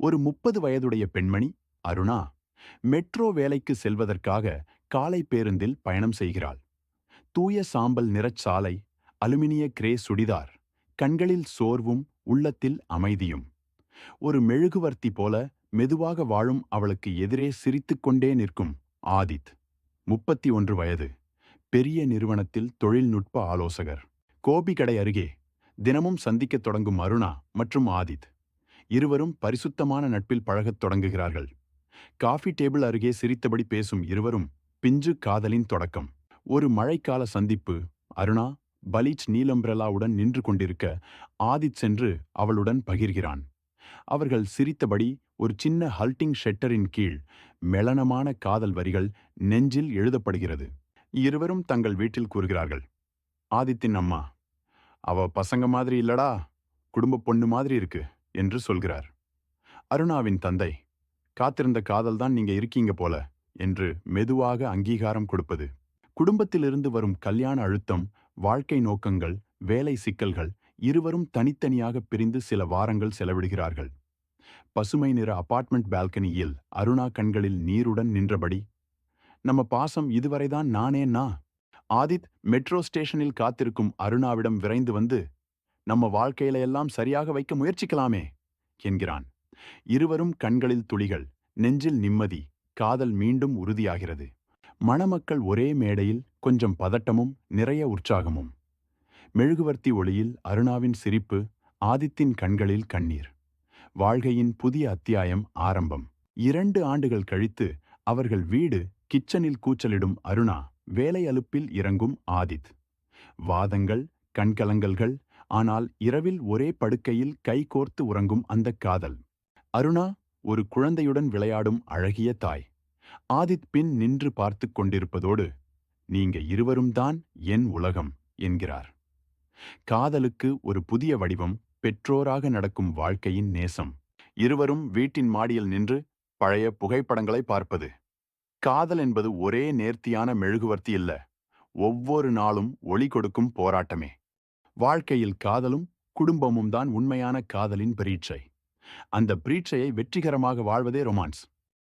ஒரு முப்பது வயதுடைய பெண்மணி அருணா மெட்ரோ வேலைக்கு செல்வதற்காக காலை பேருந்தில் பயணம் செய்கிறாள். தூய சாம்பல் நிறச் சாலை அலுமினிய கிரே சுடிதார் கண்களில் சோர்வும் உள்ளத்தில் அமைதியும். ஒரு மெழுகுவர்த்தி போல மெதுவாக வாழும் அவளுக்கு எதிரே சிரித்துக்கொண்டே நிற்கும் ஆதித். முப்பத்தி ஒன்று வயது பெரிய நிறுவனத்தில் தொழில்நுட்ப ஆலோசகர். கோபி கடை அருகே தினமும் சந்திக்கத் தொடங்கும் அருணா மற்றும் ஆதித். இருவரும் பரிசுத்தமான நட்பில் பழகத் தொடங்குகிறார்கள். காஃபி டேபிள் அருகே சிரித்தபடி பேசும் இருவரும் பிஞ்சு காதலின் தொடக்கம். ஒரு மழைக்கால சந்திப்பு. அருணா பலீச் நீலம்பிரலாவுடன் நின்று கொண்டிருக்க ஆதித் சென்று அவளுடன் பகிர்கிறான். அவர்கள் சிரித்தபடி ஒரு சின்ன ஹல்டிங் ஷெட்டரின் கீழ் மெளனமான காதல் வரிகள் நெஞ்சில் எழுதப்படுகிறது. இருவரும் தங்கள் வீட்டில் கூறுகிறார்கள் ஆதித்தின் அம்மா அவ பசங்க மாதிரி இல்லடா குடும்ப பொண்ணு மாதிரி இருக்கு. என்று சொல்கிறார். அருணாவின் தந்தை காத்திருந்த காதல்தான் நீங்க இருக்கீங்க போல என்று மெதுவாக அங்கீகாரம் கொடுப்பது. குடும்பத்திலிருந்து வரும் கல்யாண அழுத்தம் வாழ்க்கை நோக்கங்கள் வேலை சிக்கல்கள் இருவரும் தனித்தனியாக பிரிந்து சில வாரங்கள் செலவிடுகிறார்கள். பசுமை நிற அபார்ட்மெண்ட் பால்கனியில் அருணா கண்களில் நீருடன் நின்றபடி நம்ம பாசம் இதுவரைதான் நானேன்னா ஆதித் மெட்ரோ ஸ்டேஷனில் காத்திருக்கும் அருணாவிடம் விரைந்து வந்து நம்ம வாழ்க்கையில எல்லாம் சரியாக வைக்க முயற்சிக்கலாமே என்கிறான். இருவரும் கண்களில் துளிகள் நெஞ்சில் நிம்மதி காதல் மீண்டும் உறுதியாகிறது. மணமக்கள் ஒரே மேடையில் கொஞ்சம் பதட்டமும் நிறைய உற்சாகமும். மெழுகுவர்த்தி ஒளியில் அருணாவின் சிரிப்பு ஆதித்தின் கண்களில் கண்ணீர். வாழ்கையின் புதிய அத்தியாயம் ஆரம்பம். இரண்டு ஆண்டுகள் கழித்து அவர்கள் வீடு கிச்சனில் கூச்சலிடும் அருணா வேலை அலுப்பில் இறங்கும் ஆதித். வாதங்கள் கண்கலங்கல்கள் ஆனால் இரவில் ஒரே படுக்கையில் கைகோர்த்து உறங்கும் அந்தக் காதல். அருணா ஒரு குழந்தையுடன் விளையாடும் அழகிய தாய். ஆதித் பின் நின்று பார்த்து கொண்டிருப்பதோடு நீங்க இருவரும் தான் என் உலகம் என்கிறார். காதலுக்கு ஒரு புதிய வடிவம் பெற்றோராக நடக்கும் வாழ்க்கையின் நேசம். இருவரும் வீட்டின் மாடியில் நின்று பழைய புகைப்படங்களை பார்ப்பது. காதல் என்பது ஒரே நேர்த்தியான மெழுகுவர்த்தி இல்ல ஒவ்வொரு நாளும் ஒளி கொடுக்கும் போராட்டமே. வாழ்க்கையில் காதலும் குடும்பமும் தான் உண்மையான காதலின் பிரீட்சை. அந்த பிரீட்சையை வெற்றிகரமாக வாழ்வதே ரொமான்ஸ்.